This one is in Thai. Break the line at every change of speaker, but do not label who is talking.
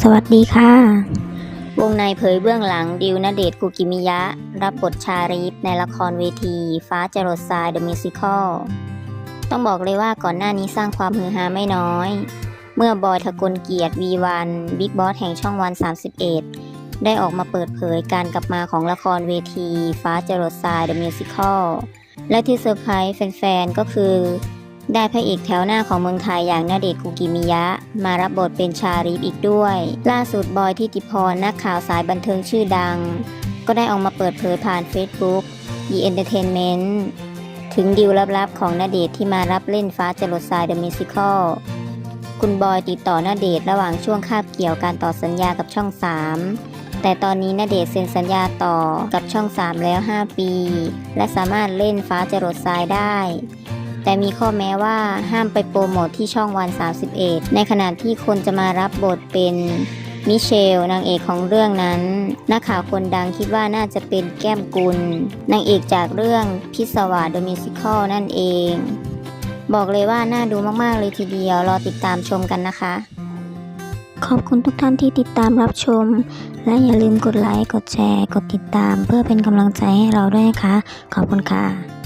สวัสดีค่ะ
วงในเผยเบื้องหลังดิวณเดชน์คุกิมิยะ รับบทชารีฟในละครเวที ฟ้าจรดทรายเดอะมิวสิคอลต้องบอกเลยว่าก่อนหน้านี้สร้างความฮือฮาไม่น้อย เมื่อบอยทะกลเกียรติวีวันบิ๊กบอสแห่งช่องวัน 31 ได้ออกมาเปิดเผยการกลับมาของละครเวที ฟ้าจรดทรายเดอะมิวสิคอลและที่เซอร์ไพรส์แฟนๆ ก็คือ ได้พระเอกแถวหน้าของเมืองไทยอย่างณเดชน์คุกิมิยะ มารับบทเป็นชาริฟอีกด้วย ล่าสุดบอยทิติพรนักข่าวสายบันเทิงชื่อดัง ก็ได้ออกมาเปิดเผยผ่าน Facebook The Entertainment ถึงดิวลับๆของณเดชที่มารับเล่นฟ้าจรดทราย The Musical คุณบอยติดต่อณเดชระหว่างช่วงคาบเกี่ยวการต่อสัญญากับช่อง 3 แต่ตอนนี้ณเดชเซ็นสัญญาต่อกับช่อง 3 แล้ว 5 ปี และสามารถเล่นฟ้าจรดทรายได้ แต่มีข้อแม้ว่าห้ามไปโปรโมทที่ช่องวัน 31 ในขณะที่คนจะมารับบทเป็นมิเชลนางเอกของเรื่องนั้น นักข่าวคนดังคิดว่าน่าจะเป็นแก้มกุล นางเอกจากเรื่องพิศวาเดอมิวสิคอลนั่นเอง บอกเลยว่าน่าดูมาก ๆ เลยทีเดียว รอติดตามชมกันนะคะ
ขอบคุณทุกท่านที่ติดตามรับชม และอย่าลืมกดไลค์ กดแชร์ กดติดตาม เพื่อเป็นกำลังใจให้เราด้วยนะคะ ขอบคุณค่ะ